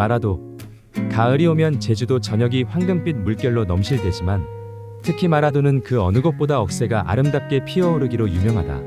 마라도 가을이 오면 제주도 저녁이 황금빛 물결로 넘실대지만 특히 마라도는 그 어느 곳보다 억새가 아름답게 피어오르기로 유명하다.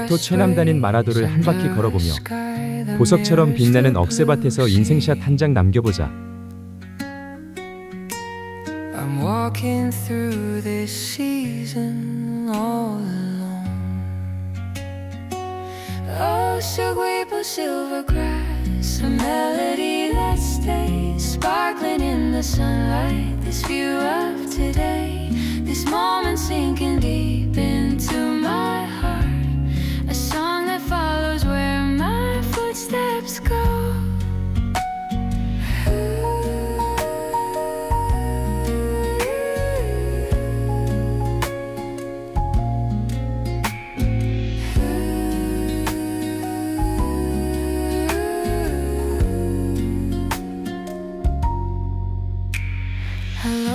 국토 최남단인 마라도를 한 바퀴 걸어보며 보석처럼 빛나는 억새밭에서 인생샷 한 장 남겨보자. The sunlight. This view of today,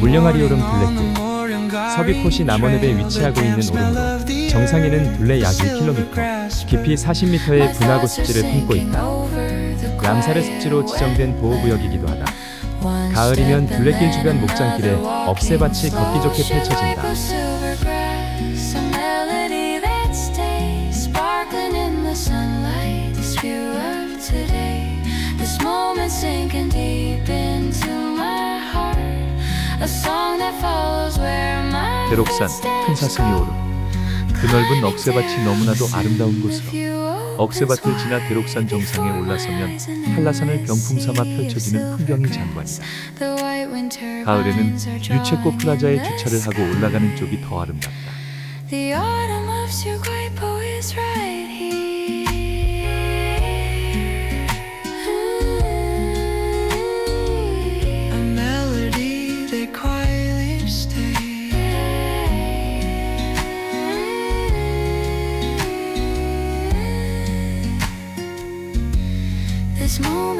물령아리 오름 둘레길 서귀포시 남원읍에 위치하고 있는 오름으로 정상에는 둘레 약 1km, 깊이 40m의 분화구 습지를 품고 있다. 람사르 습지로 지정된 보호구역이기도 하다. 가을이면 둘레길 주변 목장길에 억새밭이 걷기 좋게 펼쳐진다. 대록산 큰 사슴이 오름 그 넓은 억새밭이 너무나도 아름다운 곳으로 억새밭을 지나 대록산 정상에 올라서면 한라산을 병풍 삼아 펼쳐지는 풍경이 장관이다. 가을에는 유채꽃 플라자에 주차를 하고 올라가는 쪽이 더 아름답다.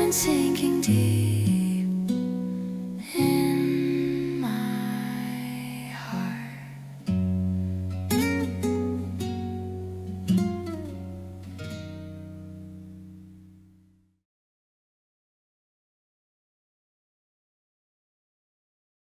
and sinking deep.